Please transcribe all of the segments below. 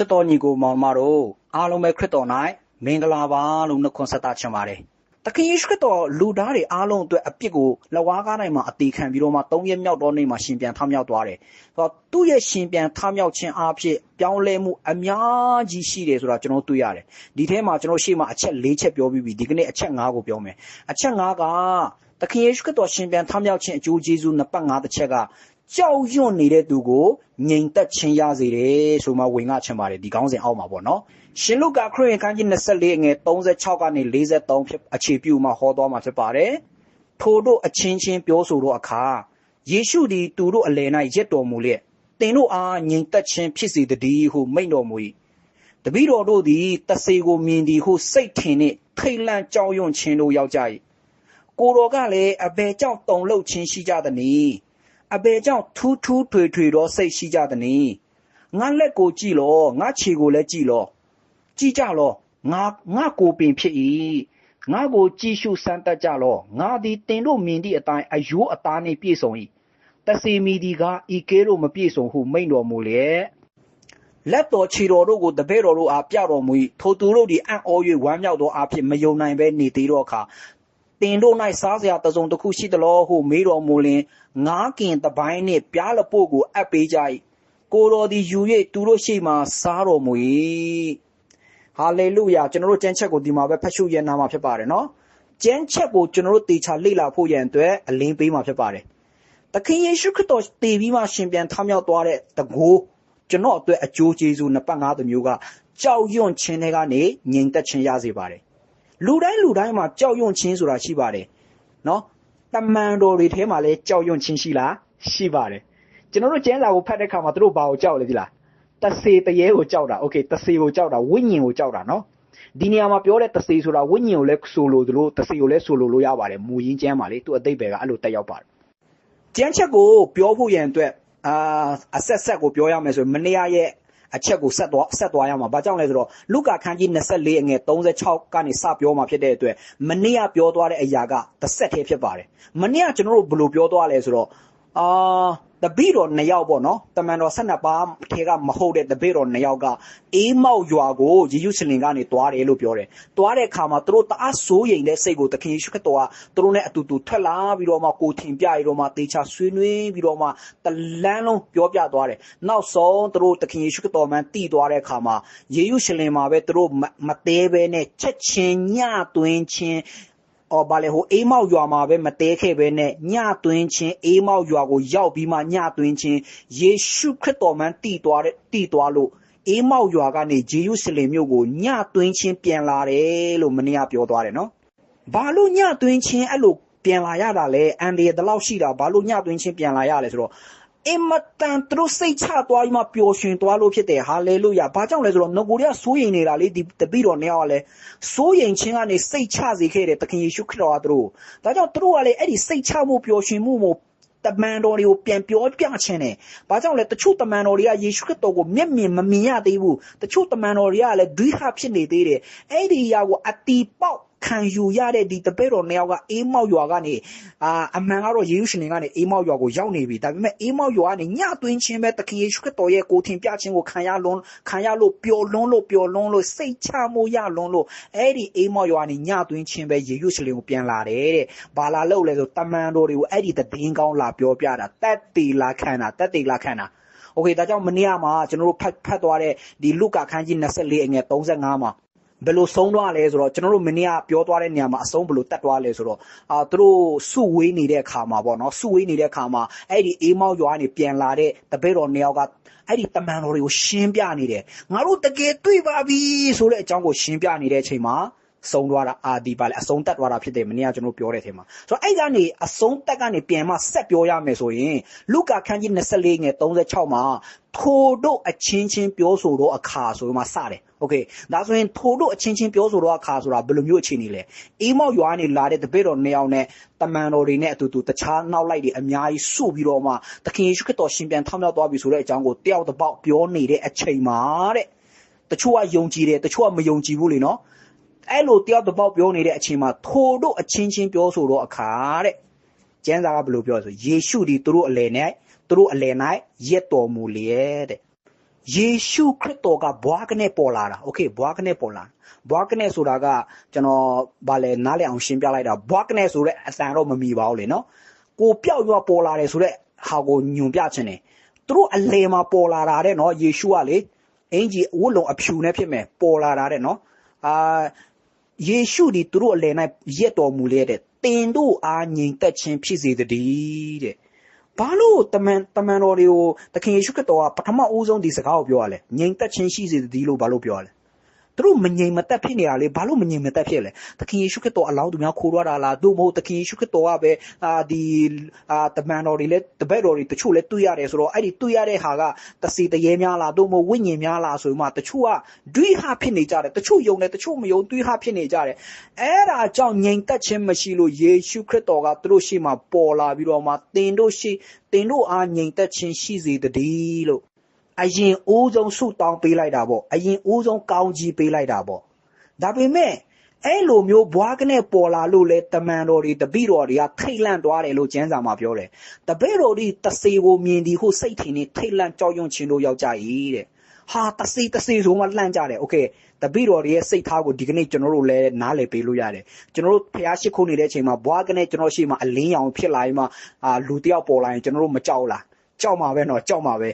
ချစ်တော်ညီကိုမောင်မတို့အားလုံးပဲခရစ်တော်၌မင်္ဂလာပါလို့နှုတ်ခွန်းဆက်တာချင်ပါတယ်။သခင်ယေရှုခရစ်တော်လူသားတွေအားလုံးအတွက်အပြစ်ကိုလက်ဝါးကားတိုင်းမှာအသေးခံပြီးတော့မှ၃ရက်မြောက်သောနေ့မှာရှင်ပြန်ထမြောက်သွားတယ်။ဆိုတော့သူ့ရဲ့ရှင်ပြန်ထမြောက်ခြင်းအဖြစ်ပြောင်းလဲမှုအများကြီးရှိတယ်ဆိုတာကျွန်တော်တွေ့ရတယ်။ဒီထဲမှာကျွန်တော်ရှေ့မှာအချက်၄ချက်ပြောပြီးပြီဒီကနေ့အချက်၅ကိုပြောမယ်။အချက်၅ကသခင်ယေရှုခရစ်တော်ရှင်ပြန်ထမြောက်ခြင်းအကျိုးကျေးဇူးနှစ်ပတ်၅တစ်ချက်က ကြောက်ရွံ့နေတဲ့သူကိုငြိမ်သက်ခြင်းရစေတယ်ဆိုမှဝင်ငါချင်ပါတယ်ဒီကောင်းစဉ်အောက်မှာပေါ့နော်ရှင်လုကာခရစ်ယာန်ခန်းကြီး24ငွေ36ကနေ43ဖြစ်အခြေပြုမှာဟောသွားမှာဖြစ်ပါတယ်ထို့တို့အချင်းချင်းပြောဆိုတော့အခါယေရှုသည်သူတို့အလယ်၌ရက်တော်မူလျက်သင်တို့အားငြိမ်သက်ခြင်းဖြစ်စေတည်းဟုမိန့်တော်မူ၏တပည့်တော်တို့သည်တဆေကိုမြင်သည်ဟုစိတ်ထင်နှင့်ထိတ်လန့်ကြောက်ရွံ့ခြင်းတို့ရောက်ကြ၏ကိုတော်ကလည်းအဘယ်ကြောင့်တုန်လှုပ်ခြင်းရှိကြသနည်း အဘယ်ကြောင့်ထူးထူးထွေထွေသောစိတ်ရှိကြသနည်းငါလက်ကိုကြည့်လောငါခြေကိုလည်းကြည့်လောကြည့်ကြလောငါငါကိုပင်ဖြစ်၏ငါကိုကြည့်ရှုစမ်းတတ်ကြလောငါသည်တင်တို့မြင်သည့်အတိုင်းအယိုးအသားနှင့်ပြည့်စုံ၏တစီမီဒီကဤကဲတို့မပြည့်စုံဟုမိန့်တော်မူလျက်လက်တော်ခြေတော်တို့ကိုတပည့်တော်တို့အားပြတော်မူ၏ထိုသူတို့သည်အံ့ဩ၍ဝမ်းမြောက်သောအဖြစ်မယုံနိုင်ဘဲနေသေးသောအခါ တင်တို့၌စားစရာတစုံတစ်ခုရှိသလောဟုမေးတော်မူလင်ငားကင်တပိုင်းနှင့်ပြားလပို့ကိုအပ်ပေးကြ၏ကိုတော်သည်ယူ၍သူတို့ရှိမှစားတော်မူ၏ဟာလေလုယာကျွန်တော်တို့ကျမ်းချက်ကိုဒီမှာပဲဖတ်ရှုရနာမှာဖြစ်ပါတယ်နော်ကျမ်းချက်ကိုကျွန်တော်တို့တေချာလေ့လာဖို့ရန်အတွက်အလင်းပေးမှာဖြစ်ပါတယ်သခင်ယေရှုခရစ်တော်တည်ပြီးမှရှင်ပြန်ထမြောက်သွားတဲ့တကိုးကျွန်တော်အတွက်အကျိုးကျေးဇူးနှစ်ပတ်ငါးသမျိုးကကြောက်ရွံ့ခြင်းတွေကနေငြိမ်သက်ခြင်းရစေပါတယ် လူတိုင်းလူတိုင်းမှာကြောက်ရွံ့ခြင်းဆိုတာရှိပါတယ်နော်တမန်တော်တွေထဲမှာလည်းကြောက်ရွံ့ခြင်းရှိလားရှိပါတယ်ကျွန်တော်တို့ကျမ်းစာကိုဖတ်တဲ့အခါမှာသူတို့ဘာကိုကြောက်လဲဒီလားတဆေတရေကိုကြောက်တာโอเคတဆေကိုကြောက်တာဝိညာဉ်ကိုကြောက်တာနော်ဒီနေရာမှာပြောတဲ့တဆေဆိုတာဝိညာဉ်ကိုလည်းဆိုလိုသလိုတဆေကိုလည်းဆိုလိုလို့ရပါတယ်မူရင်းကျမ်းပါလေသူအသိပယ်ကအဲ့လိုတက်ရောက်ပါတယ်ကျမ်းချက်ကိုပြောဖို့ရန်အတွက်အာအဆက်ဆက်ကိုပြောရမယ်ဆိုရင်မနေ့ရဲ့ အချက်ကိုဆက်သွားဆက်သွားရမှာ။ဘာကြောင့်လဲဆိုတော့လုကာခန်းကြီး24အငယ်36ကနေစပြောမှာဖြစ်တဲ့အတွက်မနေ့ကပြောသွားတဲ့အရာကတစ်ဆက်တည်းဖြစ်ပါတယ်။မနေ့ကကျွန်တော်တို့ဘယ်လိုပြောသွားလဲဆိုတော့အာ တပည့်တော်နှစ်ယောက်ပေါ့နော်တမန်တော်12ပါးထဲကမဟုတ်တဲ့တပည့်တော်နှစ်ယောက်ကအေးမောက်ရွာကိုယေရုရှလင်ကနေတွားတယ်လို့ပြောတယ်။တွားတဲ့အခါမှာသူတို့တအားစိုးရိမ်တဲ့စိတ်ကိုသခင်ယေရှုခရစ်တော်ကသူတို့နဲ့အတူတူထွက်လာပြီးတော့မှကိုထင်ပြရတော့မှတေချာဆွေးနွေးပြီးတော့မှတလန်းလုံးပြောပြသွားတယ်။နောက်ဆုံးသူတို့သခင်ယေရှုခရစ်တော်မှန်တည်သွားတဲ့အခါမှာယေရုရှလင်မှာပဲသူတို့မသေးဘဲနဲ့ချက်ချင်းညသွင်းချင်း အော်ဗာလေဟိုအေးမောက်ရွာမှာပဲမတဲခဲ့ပဲနဲ့ညသွင်းခြင်းအေးမောက်ရွာကိုရောက်ပြီးမှညသွင်းခြင်းယေရှုခရစ်တော်မှန်တည်သွားတဲ့တည်သွားလို့အေးမောက်ရွာကနေဂျေရုရှလင်မြို့ကိုညသွင်းခြင်းပြန်လာတယ်လို့မနေ့ကပြောသွားတယ်နော်ဘာလို့ညသွင်းခြင်းအဲ့လိုပြန်လာရတာလဲအန်ဒီရတလောက်ရှိတာဘာလို့ညသွင်းခြင်းပြန်လာရလဲဆိုတော့ အင်မတန်သူတို့စိတ်ချသွားပြီးမှပျော်ရွှင်သွားလို့ဖြစ်တယ်ဟာလေလုယာဘာကြောင့်လဲဆိုတော့ငကိုတွေကစိုးရိမ်နေတာလေဒီတပိတော်နှစ်ယောက်ကလည်းစိုးရိမ်ခြင်းကနေစိတ်ချစေခဲ့တယ်သခင်ယေရှုခရစ်တော်ကသူတို့ဒါကြောင့်သူတို့ကလည်းအဲ့ဒီစိတ်ချမှုပျော်ရွှင်မှုကိုတမန်တော်တွေကိုပြန်ပြောပြခြင်းနဲ့ဘာကြောင့်လဲတချို့တမန်တော်တွေကယေရှုခရစ်တော်ကိုမျက်မြင်မမြင်ရသေးဘူးတချို့တမန်တော်တွေကလည်းဒွိဟဖြစ်နေသေးတယ်အဲ့ဒီအရာကိုအတီပေါက် ခံယူရတဲ့ဒီတပည့်တော်နှစ်ယောက်ကအေးမောက်ရွာကနေအာအမှန်ကတော့ယေရုရှလင်ကနေအေးမောက်ရွာကိုရောက်နေပြီဒါပေမဲ့အေးမောက်ရွာကနေညသွင်းခြင်းပဲသခင်ယေရှုခရစ်တော်ရဲ့ကိုထင်ပြခြင်းကိုခံရလွန်းခံရလို့ပျော်လွန်းလို့ပျော်လွန်းလို့စိတ်ချမှုရလွန်းလို့အဲ့ဒီအေးမောက်ရွာကနေညသွင်းခြင်းပဲယေရုရှလင်ကိုပြန်လာတယ်တဲ့ဘာလာလို့လဲဆိုတမန်တော်တွေကိုအဲ့ဒီတည်င်းကောင်းလာပြောပြတာတက်တီလာခံတာတက်တီလာခံတာโอเคဒါကြောင့်မနေ့ကမှာကျွန်တော်တို့ဖတ်ဖတ်သွားတဲ့ဒီလုကာခန်းကြီး24အငယ်35မှာ ဘယ်လိုဆုံးသွားလဲဆိုတော့ကျွန်တော်တို့မင်းကပြောသွားတဲ့နေရာမှာအဆုံးဘယ်လိုတတ်သွားလဲဆိုတော့အာသူတို့စုဝေးနေတဲ့အခါမှာပေါ့နော်စုဝေးနေတဲ့အခါမှာအဲ့ဒီအေးမောက်ရွာကနေပြန်လာတဲ့တပည့်တော်နှစ်ယောက်ကအဲ့ဒီတမန်တော်တွေကိုရှင်းပြနေတယ်ငါတို့တကယ်တွေ့ပါပြီဆိုတဲ့အကြောင်းကိုရှင်းပြနေတဲ့အချိန်မှာဆုံးသွားတာအာဒီပါလေအဆုံးတက်သွားတာဖြစ်တယ်မနေ့ကကျွန်တော်ပြောတဲ့အချိန်မှာဆိုတော့အဲ့ကနေအဆုံးတက်ကနေပြန်မှဆက်ပြောရမယ်ဆိုရင်လုကာခန်းကြီး24ငယ်36မှာထိုတို့အချင်းချင်းပြောဆိုတော့အခါဆိုမှစတယ် โอเคဒါဆိုရင်ထိုတို့အချင်းချင်းပြောဆိုတော့အခါဆိုတာဘယ်လိုမျိုးအခြေအနေလဲအေးမောက်ရွာနေလာတဲ့တပည့်တော်နှစ်ယောက်နဲ့တမန်တော်တွေနဲ့အတူတူတခြားနောက်လိုက်တွေအများကြီးစုပြီးတော့မှသခင်ယေရှုခရစ်တော်ရှင်ပြန်ထောက်မြောက်သွားပြီဆိုတဲ့အကြောင်းကိုတယောက်တစ်ပေါက်ပြောနေတဲ့အချိန်မှာတဲ့တချို့ကယုံကြည်တယ်တချို့ကမယုံကြည်ဘူးလေနော်အဲ့လိုတယောက်တစ်ပေါက်ပြောနေတဲ့အချိန်မှာထိုတို့အချင်းချင်းပြောဆိုတော့အခါတဲ့ကျမ်းစာကဘယ်လိုပြောလဲဆိုယေရှုဒီသူတို့အလယ်၌သူတို့အလယ်၌ရက်တော်မူလျက်တဲ့ ယေရှုခရစ်တော်ကဘွားကနေပေါ်လာတာโอเคဘွားကနေပေါ်လာဘွားကနေဆိုတာကကျွန်တော်ဗာလဲနားလည်အောင်ရှင်းပြလိုက်တာဘွားကနေဆိုတဲ့အတန်တော့မမီပါဘူးလေနော်ကိုပြောက်ရွာပေါ်လာတယ်ဆိုတဲ့ဟာကိုညွန်ပြချင်တယ်သူတို့အလေမှာပေါ်လာတာတဲ့နော်ယေရှုကလေအင်ကြီးဝတ်လုံအဖြူနဲ့ဖြစ်မယ်ပေါ်လာတာတဲ့နော်အာယေရှုဒီသူတို့အလေ၌ရက်တော်မူလေတဲ့တင်တို့အားငြိမ်သက်ခြင်းဖြစ်စေတည်းတဲ့ ဘာလို့တမန်တမန်တော်တွေကိုသခင်ယေရှုခရစ်တော်ကပထမဦးဆုံးဒီစကားကိုပြောရလဲငြိမ်သက်ခြင်းရှိစေတည်းလို့ဘာလို့ပြောရလဲ သူတို့မငြိမ်မသက်ဖြစ်နေတာလေဘာလို့မငြိမ်မသက်ဖြစ်လဲသခင်ယေရှုခရစ်တော်အလောင်းသူများခိုးရတာလားသို့မဟုတ်သခင်ယေရှုခရစ်တော်ကပဲအာဒီအာတမန်တော်တွေလည်းတပည့်တော်တွေတချို့လည်းတွေ့ရတယ်ဆိုတော့အဲ့ဒီတွေ့ရတဲ့ဟာကတစီတရေများလားသို့မဟုတ်ဝိညာဉ်များလားဆိုမှတချို့ကဒွိဟဖြစ်နေကြတယ်တချို့ယုံတယ်တချို့မယုံဒွိဟဖြစ်နေကြတယ်အဲ့ဒါကြောင့်ငြိမ်သက်ခြင်းမရှိလို့ယေရှုခရစ်တော်ကသူတို့ရှေ့မှာပေါ်လာပြီးတော့မှသင်တို့ရှေ့သင်တို့အားငြိမ်သက်ခြင်းရှိစေတည်းလို့ အရင်အိုးဆုံးဆုတောင်းပေးလိုက်တာပေါ့အရင်အိုးဆုံးကောင်းကြီးပေးလိုက်တာပေါ့ဒါပေမဲ့အဲ့လိုမျိုးဘွားကနေပေါ်လာလို့လေတမန်တော်တွေတပိတော်တွေကထိတ်လန့်သွားတယ်လို့ကျမ်းစာမှာပြောတယ်တပိတော်တွေတစေကိုမြင်ဒီဟုစိတ်ထင်နေထိတ်လန့်ကြောက်ရွံ့ခြင်းလို့ရောက်ကြ၏တဲ့ဟာတစေတစေဆိုမှလှန့်ကြတယ်โอเคတပိတော်တွေရဲ့စိတ်ထားကိုဒီကနေ့ကျွန်တော်တို့လည်းနားလည်ပေးလို့ရတယ်ကျွန်တော်တို့ဖျားရှိခိုးနေတဲ့အချိန်မှာဘွားကနေကျွန်တော်ရှိမှအလင်းရောင်ဖြစ်လာရင်မှအာလူတယောက်ပေါ်လာရင်ကျွန်တော်တို့မကြောက်လားကြောက်မှာပဲနော်ကြောက်မှာပဲ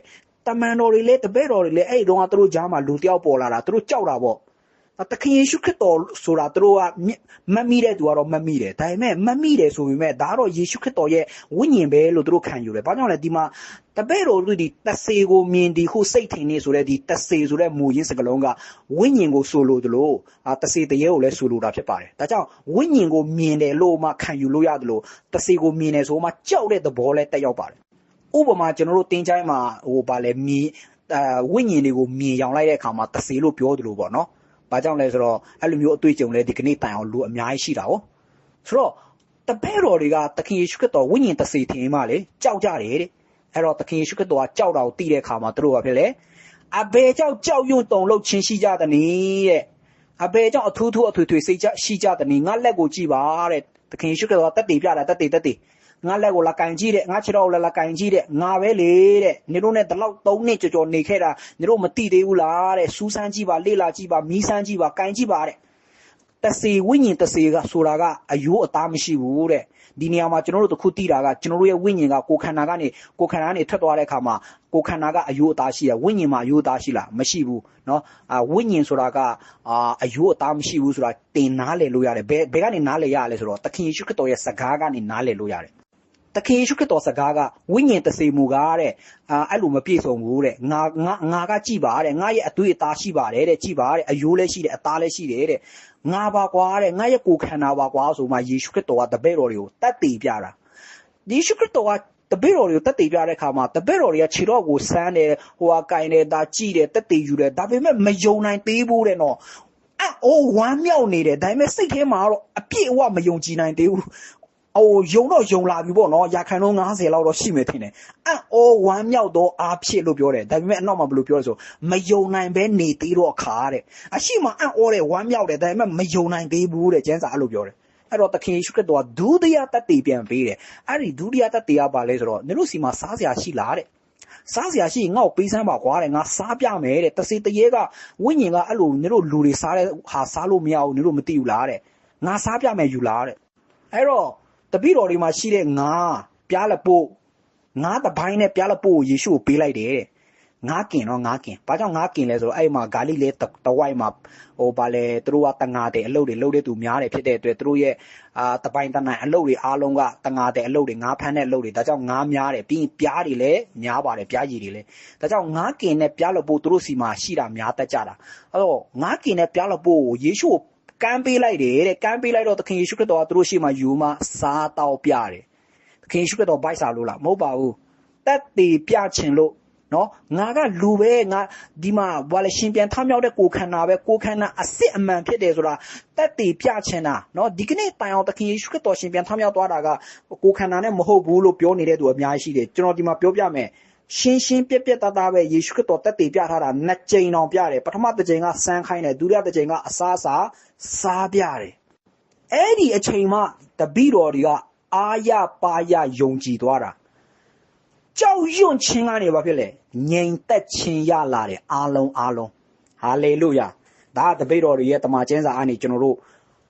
တမန်တော်တွေလည်းတပည့်တော်တွေလည်းအဲ့ဒီတော့ကသူတို့ကြားမှာလူတယောက်ပေါ်လာတာသူတို့ကြောက်တာပေါ့တခင်ယေရှုခရစ်တော်ဆိုတာသူတို့ကမမိတဲ့သူကတော့မမိတယ်ဒါပေမဲ့မမိတယ်ဆိုပေမဲ့ဒါကတော့ယေရှုခရစ်တော်ရဲ့ဝိညာဉ်ပဲလို့သူတို့ခံယူတယ်ဘာကြောင့်လဲဒီမှာတပည့်တော်တို့ဒီတဆေကိုမြင်ဒီခုစိတ်ထင်နေဆိုတဲ့ဒီတဆေဆိုတဲ့မူရင်းစကလုံးကဝိညာဉ်ကိုဆိုလိုသလိုအာတဆေတရေကိုလည်းဆိုလိုတာဖြစ်ပါတယ်ဒါကြောင့်ဝိညာဉ်ကိုမြင်တယ်လို့မှခံယူလို့ရတယ်လို့တဆေကိုမြင်တယ်ဆိုမှကြောက်တဲ့သဘောလည်းတက်ရောက်ပါတယ် ဥပမာကျွန်တော်တို့တင်းချိုင်းမှာဟိုဗာလဲမြင်အာဝိညာဉ်တွေကိုမြင်ရောင်လိုက်တဲ့အခါမှာတဆေလို့ပြောသလိုပေါ့နော်။ဘာကြောင့်လဲဆိုတော့အဲ့လိုမျိုးအတွေ့အကြုံလဲဒီကနေ့တိုင်အောင်လူအများကြီးရှိတာဟုတ်။ဆိုတော့တပည့်တော်တွေကသခင်ယေရှုခရစ်တော်ဝိညာဉ်တစေထင်မှလေကြောက်ကြတယ်တဲ့။အဲ့တော့သခင်ယေရှုခရစ်တော်ကကြောက်တာကိုသိတဲ့အခါမှာသူတို့ကဖြစ်လေအဘယ်ကြောင့်ကြောက်ရွံ့တုန်လှုပ်ခြင်းရှိကြသနည်းတဲ့အဘယ်ကြောင့်အထူးထူးအထွေထွေစိတ်ကြရှိကြသနည်းငါလက်ကိုကြည့်ပါတဲ့သခင်ယေရှုခရစ်တော်ကတက်တည်ပြတာတက်တည်တက်တည် ငါလက်ကိုလာကင်ကြည့်တဲ့ငါခြေတော်ကိုလည်းလာကင်ကြည့်တဲ့ငါပဲလေတဲ့နေတို့နဲ့ဒီလောက်၃နှစ်ကြော်ကြော်နေခဲ့တာနေတို့မသိသေးဘူးလားတဲ့စူးစမ်းကြည့်ပါလေ့လာကြည့်ပါမီးစမ်းကြည့်ပါကင်ကြည့်ပါတဲ့တစေဝိညာဉ်တစေကဆိုတာကအယိုးအသားမရှိဘူးတဲ့ဒီနေရာမှာကျွန်တော်တို့တခုသိတာကကျွန်တော်တို့ရဲ့ဝိညာဉ်ကကိုယ်ခန္ဓာကနေကိုယ်ခန္ဓာကနေထွက်သွားတဲ့အခါမှာကိုယ်ခန္ဓာကအယိုးအသားရှိရဝိညာဉ်မှာအယိုးအသားရှိလားမရှိဘူးเนาะအာဝိညာဉ်ဆိုတာကအာအယိုးအသားမရှိဘူးဆိုတာတင်နားလည်လို့ရတယ်ဘယ်ဘယ်ကနေနားလည်ရလဲဆိုတော့သခင်ယေရှုခရစ်တော်ရဲ့စကားကနေနားလည်လို့ရတယ် တခင်ယေရှုခရစ်တော်စကားကဝိညာဉ်တစေမူကားတဲ့အာအဲ့လိုမပြည့်စုံဘူးတဲ့ငါငါငါကကြည်ပါတဲ့ငါရဲ့အသွေးအသားရှိပါတယ်တဲ့ကြည်ပါတဲ့အယိုးလည်းရှိတယ်အသားလည်းရှိတယ်တဲ့ငါပါကွာတဲ့ငါရဲ့ကိုယ်ခန္ဓာပါကွာဆိုမှယေရှုခရစ်တော်ကတပည့်တော်တွေကိုတတ်တည်ပြတာယေရှုခရစ်တော်ကတပည့်တော်တွေကိုတက်တည်ပြတဲ့အခါမှာတပည့်တော်တွေကခြေတော့ကိုစမ်းတယ်ဟိုဟာကင်တယ်ဒါကြည်တယ်တက်တည်ယူတယ်ဒါပေမဲ့မယုံနိုင်သေးဘူးတဲ့နော်အော်ဝမ်းမြောက်နေတယ်ဒါပေမဲ့စိတ်ထဲမှာတော့အပြည့်အဝမယုံကြည်နိုင်သေးဘူး ဟိုယုံတော့ယုံလာပြီပေါ့နော်ရာခိုင်နှုန်း90လောက်တော့ရှိမယ်ထင်တယ်အံ့ဩဝမ်းမြောက်တော့အားဖြစ်လို့ပြောတယ်ဒါပေမဲ့အနောက်မှာဘယ်လိုပြောလဲဆိုမယုံနိုင်ပဲနေသေးတော့ခါတဲ့အရှိမအံ့ဩတယ်ဝမ်းမြောက်တယ်ဒါပေမဲ့မယုံနိုင်သေးဘူးတဲ့ကျမ်းစာအဲ့လိုပြောတယ်အဲ့တော့သခင်ယေရှုခရစ်တော်ကဒုတိယတတ်တည်ပြန်ပေးတယ်အဲ့ဒီဒုတိယတတ်တည်ကပါလဲဆိုတော့နင်တို့စီမှာစားစရာရှိလားတဲ့စားစရာရှိရင်ငါ့ကိုပေးစမ်းပါကွာတဲ့ငါစားပြမယ်တဲ့တစီတရေကဝိညာဉ်ကအဲ့လိုနင်တို့လူတွေစားတဲ့ဟာစားလို့မရဘူးနင်တို့မသိဘူးလားတဲ့ငါစားပြမယ်ယူလားတဲ့အဲ့တော့ တပိတော်တွေမှာရှိတဲ့ငါပြားလပို့ငါတပိုင်းနဲ့ပြားလပို့ကိုယေရှုကိုပေးလိုက်တယ်တဲ့ငါကင်တော့ငါကင်ဘာကြောင့်ငါကင်လဲဆိုတော့အဲ့မှာဂါလိလဲတဝိုက်မှာဟိုဗာလဲသူတို့ကတငါတဲ့အလုပ်တွေလုပ်တဲ့သူများတယ်ဖြစ်တဲ့အတွက်သူတို့ရဲ့အာတပိုင်းတနိုင်အလုပ်တွေအားလုံးကတငါတဲ့အလုပ်တွေငါဖမ်းတဲ့အလုပ်တွေဒါကြောင့်ငါများတယ်ပြီးရင်ပြားတွေလည်းများပါတယ်ပြားရည်တွေလည်းဒါကြောင့်ငါကင်နဲ့ပြားလပို့သူတို့စီမှာရှိတာများတတ်ကြတာအဲ့တော့ငါကင်နဲ့ပြားလပို့ကိုယေရှုကို ကမ်းပေးလိုက်တယ်တဲ့ကမ်းပေးလိုက်တော့သခင်ယေရှုခရစ်တော်ကသူတို့ရှိမှယူမှစားတော့ပြတယ်သခင်ယေရှုခရစ်တော်ဗိုက်စာလို့လားမဟုတ်ပါဘူးတက်တည်ပြချင်လို့နော်ငါကလူပဲငါဒီမှာဘာလဲရှင်ပြန်ထမြောက်တဲ့ကိုခန္ဓာပဲကိုခန္ဓာအစ်စ်အမှန်ဖြစ်တယ်ဆိုတာတက်တည်ပြချင်တာနော်ဒီကနေ့တိုင်အောင်သခင်ယေရှုခရစ်တော်ရှင်ပြန်ထမြောက်သွားတာကကိုခန္ဓာနဲ့မဟုတ်ဘူးလို့ပြောနေတဲ့သူအများကြီးရှိတယ်ကျွန်တော်ဒီမှာပြောပြမယ် ရှင်းရှင်းပြက်ပြက်သားသားပဲယေရှုခရစ်တော်တက်တည်ပြထားတာနှစ်ကြိမ်တောင်ပြတယ်ပထမတစ်ကြိမ်ကစမ်းခိုင်းတယ်ဒုတိယတစ်ကြိမ်ကအစားအစာစားပြတယ်အဲ့ဒီအချိန်မှတပည့်တော်တွေကအာရပါရယုံကြည်သွားတာကြောက်ရွံ့ခြင်းကနေဘာဖြစ်လဲငြိမ်သက်ခြင်းရလာတယ်အားလုံးအားလုံးဟာလေလုယာဒါကတပိတ်တော်တွေရဲ့တမန်ကျမ်းစာအနေကျွန်တော်တို့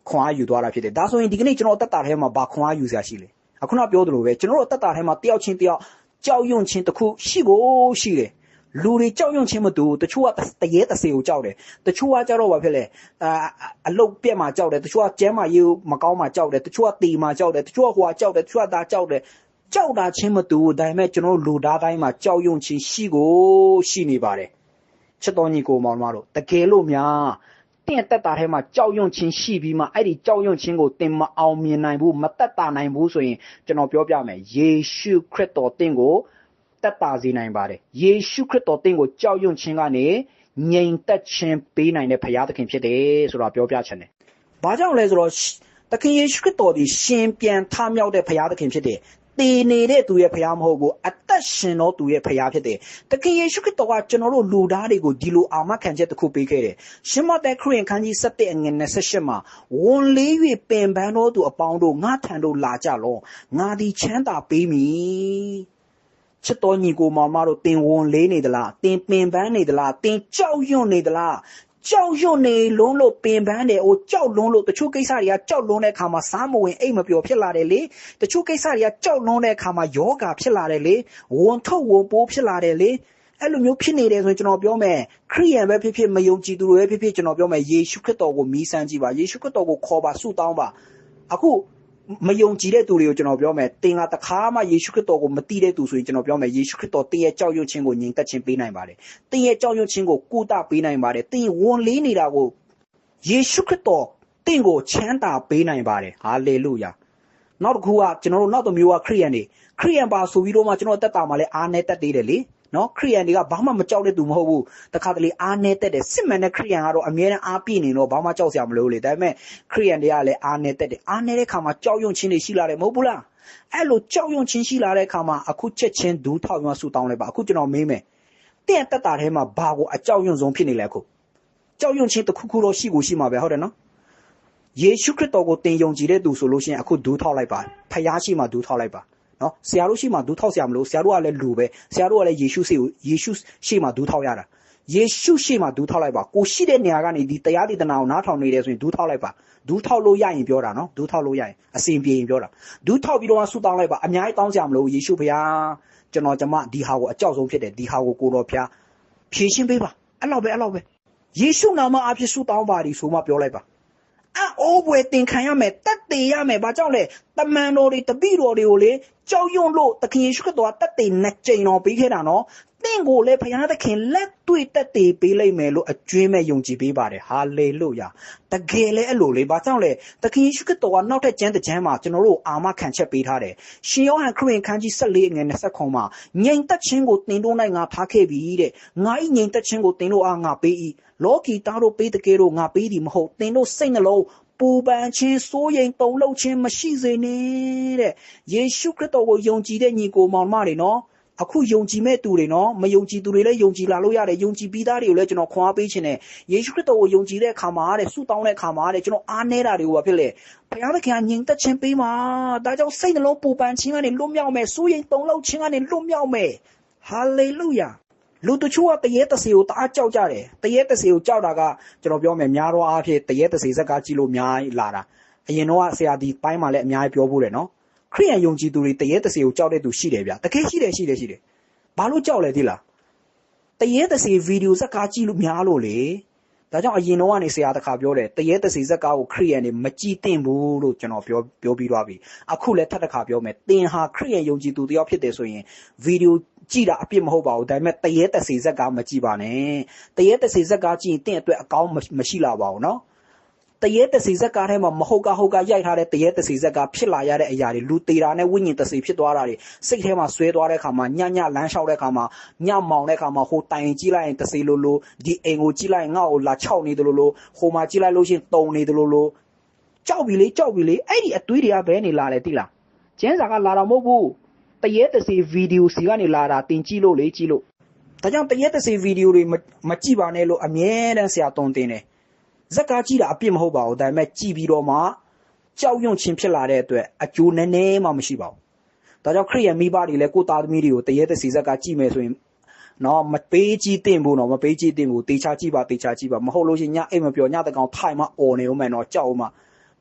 ခွန်အားယူသွားတာဖြစ်တယ်ဒါဆိုရင်ဒီကနေ့ကျွန်တော်တက်တာထဲမှာဘာခွန်အားယူစရာရှိလဲအခုနပြောသလိုပဲကျွန်တော်တို့တက်တာထဲမှာတယောက်ချင်းတယောက် ကြောက်ရွံ့ခြင်းတစ်ခုရှိကိုရှိတယ်လူတွေကြောက်ရွံ့ခြင်းမတူတချို့ကတရေတစေကိုကြောက်တယ်တချို့ကကြောက်တော့ဘာဖြစ်လဲအာအလုတ်ပြက်မှာကြောက်တယ်တချို့ကကျမ်းမာရေးမကောင်းမှာကြောက်တယ်တချို့ကတေမှာကြောက်တယ်တချို့ကဟိုကကြောက်တယ်တချို့ကဒါကြောက်တယ်ကြောက်တာချင်းမတူဒါပေမဲ့ကျွန်တော်လူသားတိုင်းမှာကြောက်ရွံ့ခြင်းရှိကိုရှိနေပါတယ်ချစ်တော်ညီကိုမောင်မတို့တကယ်လို့များ တင့်တက်တာထဲမှာကြောက်ရွံ့ခြင်းရှိပြီးမှအဲ့ဒီကြောက်ရွံ့ခြင်းကိုတင်မအောင်မြင်နိုင်ဘူးမတက်တာနိုင်ဘူးဆိုရင်ကျွန်တော်ပြောပြမယ်ယေရှုခရစ်တော်တင့်ကိုတက်တာစေနိုင်ပါတယ်ယေရှုခရစ်တော်တင့်ကိုကြောက်ရွံ့ခြင်းကနေငြိမ်သက်ခြင်းပေးနိုင်တဲ့ဘုရားသခင်ဖြစ်တယ်ဆိုတာပြောပြချင်တယ်။ဘာကြောင့်လဲဆိုတော့သခင်ယေရှုခရစ်တော်ဒီရှင်ပြန်ထမြောက်တဲ့ဘုရားသခင်ဖြစ်တယ် တည်နေတဲ့သူရဲ့ဖရားမဟုတ်ဘူးအသက်ရှင်သောသူရဲ့ဖရားဖြစ်တယ်။တခင်ယေရှုခရစ်တော်ကကျွန်တော်တို့လူသားတွေကိုဒီလိုအာမခံချက်တစ်ခုပေးခဲ့တယ်။ရှမသက်ခရစ်ခန်းကြီး7အငယ်28မှာဝန်လေး၍ပင်ပန်းသောသူအပေါင်းတို့ငါထံသို့လာကြလော။ငါသည်ချမ်းသာပေးမည်။ချစ်တော်ညီကိုမောင်မတို့တင်ဝန်လေးနေသလားတင်ပင်ပန်းနေသလားတင်ကြောက်ရွံ့နေသလား ကြောက်ရွံ့နေလုံးလို့ပင်ပန်းတယ်ဟိုကြောက်လွန်းလို့တချို့ကိစ္စတွေကကြောက်လွန်းတဲ့အခါမှာစားမဝင်အိတ်မပျော်ဖြစ်လာတယ်လေတချို့ကိစ္စတွေကကြောက်လွန်းတဲ့အခါမှာယောဂဖြစ်လာတယ်လေဝန်ထုတ်ဝန်ပိုးဖြစ်လာတယ်လေအဲ့လိုမျိုးဖြစ်နေတယ်ဆိုရင်ကျွန်တော်ပြောမယ်ခရိယန်ပဲဖြစ်ဖြစ်မယုံကြည်သူတွေပဲဖြစ်ဖြစ်ကျွန်တော်ပြောမယ်ယေရှုခရစ်တော်ကိုမီးစမ်းကြည့်ပါယေရှုခရစ်တော်ကိုခေါ်ပါဆုတောင်းပါအခု မယုံကြည်တဲ့သူတွေကိုကျွန်တော်ပြောမယ်တင်ကတခါမှယေရှုခရစ်တော်ကိုမသိတဲ့သူဆိုရင်ကျွန်တော်ပြောမယ်ယေရှုခရစ်တော်တင်းရဲ့ကြောက်ရွံ့ခြင်းကိုညင်သက်ခြင်းပေးနိုင်ပါတယ်တင်းရဲ့ကြောက်ရွံ့ခြင်းကိုကုသပေးနိုင်ပါတယ်တင်းဝန်လေးနေတာကိုယေရှုခရစ်တော်တင်းကိုချမ်းသာပေးနိုင်ပါတယ်ဟာလေလုယာနောက်တစ်ခုကကျွန်တော်တို့နောက်တစ်မျိုးကခရိယန်တွေခရိယန်ပါဆိုပြီးတော့မှကျွန်တော်တက်တာမှာလဲအားနဲ့တက်သေးတယ်လေ နော်ခရိယန်တွေကဘာမှမကြောက်တဲ့သူမဟုတ်ဘူးတခါတလေအားနေတက်တယ်စစ်မှန်တဲ့ခရိယန်ကတော့အမြဲတမ်းအားပြည့်နေတော့ဘာမှကြောက်စရာမလိုလေဒါပေမဲ့ခရိယန်တွေကလည်းအားနေတက်တယ်အားနေတဲ့ခါမှာကြောက်ရွံ့ခြင်းတွေရှိလာတယ်မဟုတ်ဘူးလားအဲ့လိုကြောက်ရွံ့ခြင်းရှိလာတဲ့ခါမှာအခုချက်ချင်းဒူးထောက်ရွှဆူတောင်းလိုက်ပါအခုကျွန်တော်မေးမယ်တင့်တက်တာထဲမှာဘာကိုအကြောက်ရွံ့ဆုံးဖြစ်နေလဲအခုကြောက်ရွံ့ခြင်းတစ်ခုခုတော့ရှိကိုရှိမှာပဲဟုတ်တယ်နော်ယေရှုခရစ်တော်ကိုတင်ယုံကြည်တဲ့သူဆိုလို့ရှိရင်အခုဒူးထောက်လိုက်ပါဖယားရှိမှဒူးထောက်လိုက်ပါ နော်ဆရာတို့ရှိမှဒူးထောက်ဆရာမလို့ဆရာတို့ကလည်းလူပဲဆရာတို့ကလည်းယေရှုရှိကိုယေရှုရှိမှဒူးထောက်ရတာယေရှုရှိမှဒူးထောက်လိုက်ပါကိုရှိတဲ့နေရာကနေဒီတရားဒေသနာကိုနားထောင်နေတယ်ဆိုရင်ဒူးထောက်လိုက်ပါဒူးထောက်လို့ရရင်ပြောတာနော်ဒူးထောက်လို့ရရင်အစဉ်ပြေရင်ပြောတာဒူးထောက်ပြီးတော့ဆူတောင်းလိုက်ပါအများကြီးတောင်းဆရာမလို့ယေရှုဖခင်ကျွန်တော်ကျမဒီဟာကိုအကြောက်ဆုံးဖြစ်တယ်ဒီဟာကိုကိုတော်ဖျားဖြည့်ရှင်းပေးပါအဲ့လောက်ပဲအဲ့လောက်ပဲယေရှုနာမအဖြစ်ဆူတောင်းပါဒီဆိုမှပြောလိုက်ပါ အိုးပွဲတင်ခံရမယ်တက်တည်ရမယ်ဘာကြောင့်လဲတမန်တော်တွေတပိတော်တွေကိုလေကြောက်ရွံ့လို့သခင်ယေရှုခရစ်တော်ကတက်တည်နှစ်ကြိမ်တော်ပေးခဲ့တာနော် တင့်ကိုလည်းဘုရားသခင်လက်တွေ့တက်တည်ပေးလိုက်မယ်လို့အကျွင်းမဲ့ယုံကြည်ပေးပါတယ်ဟာလေလုယာတကယ်လည်းအဲ့လိုလေဘာကြောင့်လဲသခင်ယေရှုခရစ်တော်ကနောက်ထပ်ကျမ်းတစ်ကျမ်းမှာကျွန်တော်တို့အာမခံချက်ပေးထားတယ်ရှင်ယောဟန်ခရစ်ဝင်ခန်းကြီး14ငွေ20ခုမှာငြိမ်သက်ခြင်းကိုတင်တို့၌ငါထားခဲ့ပြီတဲ့ငါဤငြိမ်သက်ခြင်းကိုတင်တို့အားငါပေး၏လောကီသားတို့ပေးတကယ်တော့ငါပေးသည်မဟုတ်တင်တို့စိတ်နှလုံးပူပန်ခြင်းစိုးရိမ်တုန်လှုပ်ခြင်းမရှိစေနဲ့တဲ့ယေရှုခရစ်တော်ကိုယုံကြည်တဲ့ညီကိုမောင်မတွေနော် အခုယုံကြည်မဲ့သူတွေနော်မယုံကြည်သူတွေလည်းယုံကြည်လာလို့ရတယ်ယုံကြည်ပြီးသားတွေကိုလည်းကျွန်တော်ခွန်အားပေးခြင်းနဲ့ယေရှုခရစ်တော်ကိုယုံကြည်တဲ့အခါမှာတဲ့ဆုတောင်းတဲ့အခါမှာတဲ့ကျွန်တော်အားနေတာတွေကိုဘာဖြစ်လဲဘုရားသခင်ကညင်သက်ခြင်းပေးမှာဒါကြောင့်စိတ်နှလုံးပူပန်ခြင်းကနေလွတ်မြောက်မယ်စိုးရိမ်တုန်လှုပ်ခြင်းကနေလွတ်မြောက်မယ်ဟာလေလုယာလူတချို့ကတရေတစေကိုတအားကြောက်ကြတယ်တရေတစေကိုကြောက်တာကကျွန်တော်ပြောမယ်များတော့အားဖြင့်တရေတစေဇက်ကကြည့်လို့များလာတာအရင်တော့ဆရာဒီပိုင်းမှာလည်းအများကြီးပြောဖို့တယ်နော် ခရိယံယုံကြည်သူတွေတရေတစေကိုကြောက်တဲ့သူရှိတယ်ဗျတကယ်ရှိတယ်ရှိတယ်ရှိတယ်ဘာလို့ကြောက်လဲဒီလားတရေတစေဗီဒီယိုဇက်ကားကြည့်လို့များလို့လေဒါကြောင့်အရင်တော့ကနေဆရာတခါပြောတယ်တရေတစေဇက်ကားကိုခရိယံတွေမကြည်သင့်ဘူးလို့ကျွန်တော်ပြောပြောပြီးသွားပြီအခုလည်းထပ်တခါပြောမယ်သင်ဟာခရိယံယုံကြည်သူတယောက်ဖြစ်တယ်ဆိုရင်ဗီဒီယိုကြည့်တာအပြစ်မဟုတ်ပါဘူးဒါပေမဲ့တရေတစေဇက်ကားမကြည့်ပါနဲ့တရေတစေဇက်ကားကြည့်ရင်သင်အတွက်အကောင်းမရှိလာပါဘူးနော် တရေတစီဇက်ကားထဲမှာမဟုတ်ကဟုတ်ကရိုက်ထားတဲ့တရေတစီဇက်ကဖြစ်လာရတဲ့အရာတွေလူသေးတာနဲ့ဝိညာဉ်တစီဖြစ်သွားတာတွေစိတ်ထဲမှာဆွဲသွားတဲ့ခါမှာညညလမ်းလျှောက်တဲ့ခါမှာညမောင်တဲ့ခါမှာဟိုတိုင်ကြည့်လိုက်ရင်တစီလိုလိုဒီအိမ်ကိုကြည့်လိုက်ရင်ငါ့ကိုလာချောက်နေတယ်လို့လို့ဟိုမှာကြည့်လိုက်လို့ရှိရင်တုံနေတယ်လို့လို့ကြောက်ပြီလေကြောက်ပြီလေအဲ့ဒီအသွေးတွေကဘဲနေလာတယ်တိလားကျင်းစာကလာတော့မဟုတ်ဘူးတရေတစီဗီဒီယိုစီကနေလာတာတင်ကြည့်လို့လေကြည့်လို့ဒါကြောင့်တရေတစီဗီဒီယိုတွေမကြည့်ပါနဲ့လို့အမြဲတမ်းဆရာတုံတင်တယ် ဇက်ကားကြည့်တာအပြစ်မဟုတ်ပါဘူးဒါပေမဲ့ကြည့်ပြီးတော့မှကြောက်ရွံ့ခြင်းဖြစ်လာတဲ့အတွက်အကျိုးနည်းနည်းမှမရှိပါဘူးဒါကြောင့်ခရိယန်မိဘတွေလည်းကိုသားသမီးတွေကိုတရေတစီဇက်ကကြည့်မယ်ဆိုရင်နော်မပေးကြည့်တင်ဘူးနော်မပေးကြည့်တင်ဘူးတေချာကြည့်ပါတေချာကြည့်ပါမဟုတ်လို့ရှိရင်ညအိမ်မပြောညတကောင်ထိုင်မှអော်နေဦးမယ်နော်ကြောက်ဦးမှ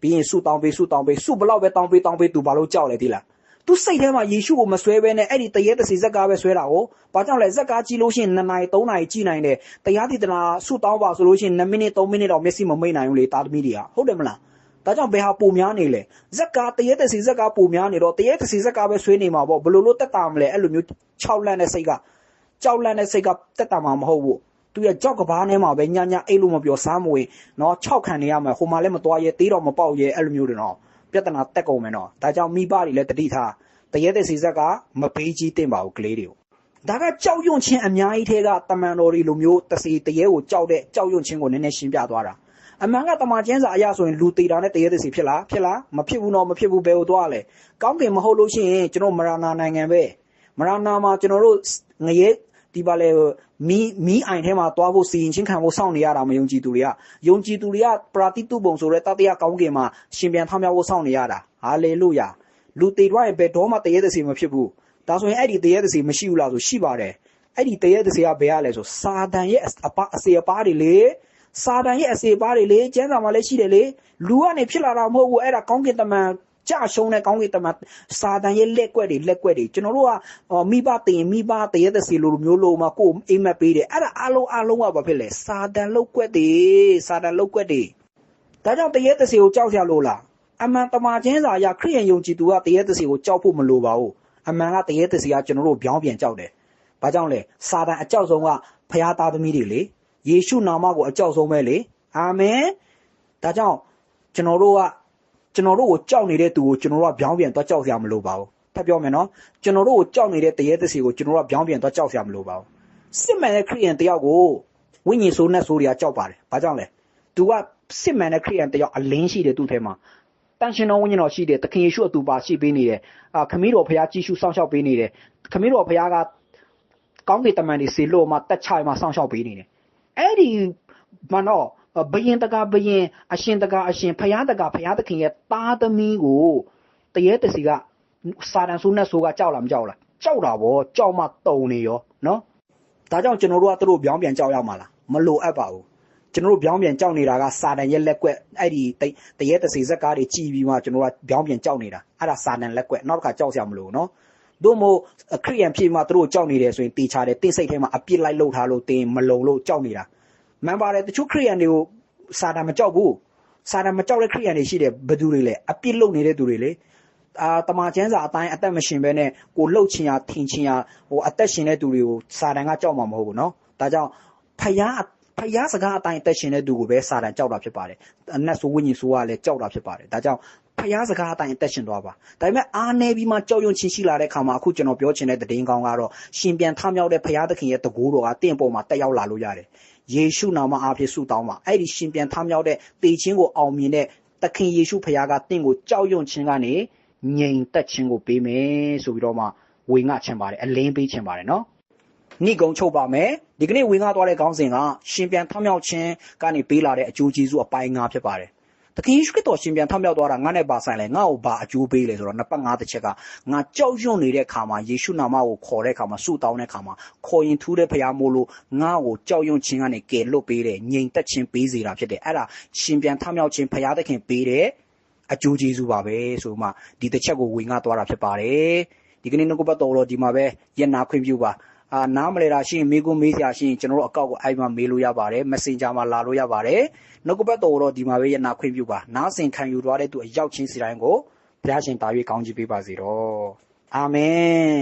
ပြီးရင်ဆုတောင်းပေးဆုတောင်းပေးဆုဘလောက်ပဲတောင်းပေးတောင်းပေးသူဘာလို့ကြောက်လဲဒီလား သူစိတ်ထဲမှာယေရှုကိုမဆွဲဘဲနဲ့အဲ့ဒီတရေတစီဇက်ကားပဲဆွဲတာကိုဘာကြောင့်လဲဇက်ကားကြည့်လို့ရှိရင်2နာရီ3နာရီကြည့်နိုင်တယ်တရားဒီတနာဆုတောင်းပါဆိုလို့ရှိရင်2မိနစ်3မိနစ်တော့မျက်စိမမိတ်နိုင်ဘူးလေတာသမီတွေကဟုတ်တယ်မလားဒါကြောင့်ဘယ်ဟာပုံများနေလဲဇက်ကားတရေတစီဇက်ကားပုံများနေတော့တရေတစီဇက်ကားပဲဆွဲနေမှာပေါ့ဘယ်လိုလို့တက်တာမလဲအဲ့လိုမျိုး6လန့်တဲ့စိတ်ကကြောက်လန့်တဲ့စိတ်ကတက်တာမှမဟုတ်ဘူးသူရဲ့ကြောက်ကဘာနဲ့မှပဲညညအိတ်လို့မပြောစားမဝင်နော်၆ခံနေရမယ်ဟိုမှာလည်းမသွားရဲသေးတော့မပေါက်ရဲအဲ့လိုမျိုးတွေနော် ပြဿနာတက်ကုန်မယ်နော်ဒါကြောင့်မိဘတွေလည်းတတိထားတရေတဲ့စီဇက်ကမပေးကြီးတင်ပါဘူးကလေးတွေကိုဒါကကြောက်ရွံ့ခြင်းအများကြီးထဲကတမန်တော်တွေလိုမျိုးတစီတရေကိုကြောက်တဲ့ကြောက်ရွံ့ခြင်းကိုနည်းနည်းရှင်းပြသွားတာအမှန်ကတမန်ကျမ်းစာအရာဆိုရင်လူသေးတာနဲ့တရေတစီဖြစ်လားဖြစ်လားမဖြစ်ဘူးတော့မဖြစ်ဘူးဘယ်ကိုသွားလဲကောင်းကင်မဟုတ်လို့ရှိရင်ကျွန်တော်မရနာနိုင်ငံပဲမရနာမှာကျွန်တော်တို့ငရဲ ဒီပါလေမီမီအိုင်ထဲမှာသွားဖို့စီရင်ချင်းခံဖို့စောင့်နေရတာမယုံကြည်သူတွေကယုံကြည်သူတွေကပရာတိတုပုံဆိုတဲ့တတိယကောင်းကင်မှာရှင်ပြန်ထမြောက်ဖို့စောင့်နေရတာဟာလေလုယာလူသေးတော့ရဲ့ဘယ်တော့မှတရေတစီမဖြစ်ဘူးဒါဆိုရင်အဲ့ဒီတရေတစီမရှိဘူးလားဆိုရှိပါတယ်အဲ့ဒီတရေတစီကဘယ်ရလဲဆိုစာတန်ရဲ့အပအစေအပါးတွေလေစာတန်ရဲ့အစေအပါးတွေလေကျမ်းစာမှာလည်းရှိတယ်လေလူကနေဖြစ်လာတာမဟုတ်ဘူးအဲ့ဒါကောင်းကင်တမန် ကြရှုံးတဲ့ကောင်းကင်တမန်စာတန်ရဲ့လက်ကွက်တွေလက်ကွက်တွေကျွန်တော်တို့ကအော်မိဘတင်မိဘတရေတစီလိုမျိုးလိုမှကိုယ်အိမ်မက်ပေးတယ်အဲ့ဒါအလုံးအလုံးကဘာဖြစ်လဲစာတန်လောက်ကွက်တွေစာတန်လောက်ကွက်တွေဒါကြောင့်တရေတစီကိုကြောက်ရလို့လားအမှန်တမာချင်းစာအရခရိယန်ယုံကြည်သူကတရေတစီကိုကြောက်ဖို့မလိုပါဘူးအမှန်ကတရေတစီကကျွန်တော်တို့ပြောင်းပြန်ကြောက်တယ်ဘာကြောင့်လဲစာတန်အကြောက်ဆုံးကဖျားသားသမီးတွေလေယေရှုနာမကိုအကြောက်ဆုံးပဲလေအာမင်ဒါကြောင့်ကျွန်တော်တို့က ကျွန်တော်တို့ကိုကြောက်နေတဲ့သူကိုကျွန်တော်တို့ကပြောင်းပြန်တော့ကြောက်စရာမလိုပါဘူးထပ်ပြောမယ်နော်ကျွန်တော်တို့ကိုကြောက်နေတဲ့တရေတစီကိုကျွန်တော်တို့ကပြောင်းပြန်တော့ကြောက်စရာမလိုပါဘူးစစ်မှန်တဲ့ခရိယန်တယောက်ကိုဝိညာဉ်ဆိုးနဲ့ဆိုးတွေကကြောက်ပါတယ်ဘာကြောင့်လဲသူကစစ်မှန်တဲ့ခရိယန်တယောက်အလင်းရှိတယ်သူ့ထဲမှာတန်ရှင်တော်ဝိညာဉ်တော်ရှိတယ်သခင်ယေရှုအတူပါရှိပေးနေတယ်အာခမည်းတော်ဖခင်ကြည့်ရှုစောင့်ရှောက်ပေးနေတယ်ခမည်းတော်ဖခင်ကကောင်းကင်တမန်တွေစေလို့မှတက်ချိုင်မှစောင့်ရှောက်ပေးနေတယ်အဲ့ဒီမနော် ဘယင်တကာဘယင်အရှင်တကာအရှင်ဖယားတကာဖယားသခင်ရဲ့သားသမီးကိုတရေတစီကစာတန်ဆိုးနဲ့ဆိုးကကြောက်လားမကြောက်လားကြောက်တာဗောကြောက်မှတုံနေရောနော်ဒါကြောင့်ကျွန်တော်တို့ကသူတို့ပြောင်းပြန်ကြောက်ရမှာလားမလိုအပ်ပါဘူးကျွန်တော်တို့ပြောင်းပြန်ကြောက်နေတာကစာတန်ရဲ့လက်ကွက်အဲ့ဒီတရေတစီဇက်ကားတွေကြည်ပြီးမှကျွန်တော်တို့ကပြောင်းပြန်ကြောက်နေတာအဲ့ဒါစာတန်လက်ကွက်နောက်တစ်ခါကြောက်စရာမလိုနော်တို့မို့ခရိယန်ဖြစ်မှသူတို့ကြောက်နေတယ်ဆိုရင်တေချာတယ်တင်းစိတ်ထဲမှာအပြစ်လိုက်လှုပ်ထားလို့တင်းမလုံလို့ကြောက်နေတာ မှန်ပါတယ်တချို့ခရိယန်တွေကိုစာတန်မကြောက်ဘူးစာတန်မကြောက်တဲ့ခရိယန်တွေရှိတယ်ဘယ်သူတွေလဲအပြစ်လုပ်နေတဲ့သူတွေလေအာတမန်ကျမ်းစာအတိုင်းအသက်မရှင်ဘဲနဲ့ကိုလှုပ်ချင်ရထင်ချင်ရဟိုအသက်ရှင်တဲ့သူတွေကိုစာတန်ကကြောက်မှာမဟုတ်ဘူးနော်ဒါကြောင့်ဖယားဖယားစကားအတိုင်းအသက်ရှင်တဲ့သူကိုပဲစာတန်ကြောက်တာဖြစ်ပါတယ်အနတ်ဆိုဝိညာဉ်ဆိုကလည်းကြောက်တာဖြစ်ပါတယ်ဒါကြောင့်ဖယားစကားအတိုင်းအသက်ရှင်သွားပါဒါပေမဲ့အားနေပြီးမှကြောက်ရွံ့ချင်းရှိလာတဲ့ခါမှာအခုကျွန်တော်ပြောချင်တဲ့တည်င်းကောင်းကတော့ရှင်ပြန်ထမြောက်တဲ့ဖယားသခင်ရဲ့တကူတော်ကတင့်ပေါ်မှာတက်ရောက်လာလို့ရတယ် ယေရှုနာမအားဖြင့်ဆုတောင်းပါအဲ့ဒီရှင်ပြန်ထမြောက်တဲ့တေခြင်းကိုအောင်မြင်တဲ့သခင်ယေရှုဖခင်ကတင့်ကိုကြောက်ရွံ့ခြင်းကနေငြိမ်သက်ခြင်းကိုပေးမယ်ဆိုပြီးတော့မှဝေငှချင်ပါတယ်အလင်းပေးချင်ပါတယ်နော်နိဂုံချုပ်ပါမယ်ဒီကနေ့ဝေငှသွားတဲ့ခေါင်းစဉ်ကရှင်ပြန်ထမြောက်ခြင်းကနေပေးလာတဲ့အကျိုးကျေးဇူးအပိုင်း၅ဖြစ်ပါတယ် သခင်ယေရှုခရစ်တော်ရှင်ပြန်ထမြောက်သွားတာငါနဲ့ပါဆိုင်လဲငါ့ကိုဘာအကျိုးပေးလဲဆိုတော့နှစ်ပတ်၅တစ်ချက်ကငါကြောက်ရွံ့နေတဲ့ခါမှာယေရှုနာမကိုခေါ်တဲ့ခါမှာဆုတောင်းတဲ့ခါမှာခေါ်ရင်ထူးတဲ့ဖရားမို့လို့ငါ့ကိုကြောက်ရွံ့ခြင်းကနေကယ်လွတ်ပေးတယ်ငြိမ်သက်ခြင်းပေးစေတာဖြစ်တယ်အဲ့ဒါရှင်ပြန်ထမြောက်ခြင်းဖရားသခင်ပေးတဲ့အကျိုးကျေးဇူးပါပဲဆိုမှဒီတစ်ချက်ကိုဝေငှသွားတာဖြစ်ပါတယ်ဒီကနေ့နှုတ်ကပတ်တော်တော့ဒီမှာပဲယက်နာခွင့်ပြုပါအာနားမလဲတာရှိရင်မေးခွန်းမေးစရာရှိရင်ကျွန်တော်တို့အကောက်ကိုအိုင်မှာမေးလို့ရပါတယ် Messenger မှာလာလို့ရပါတယ် နှုတ်ကပတ်တော်တော့ဒီမှာပဲယက်နာခွင့်ပြုပါနားဆင်ခံယူသွားတဲ့သူအရောက်ချင်းစီတိုင်းကိုဘုရားရှင်တာ၍ကောင်းချီးပေးပါစေတော့အာမင်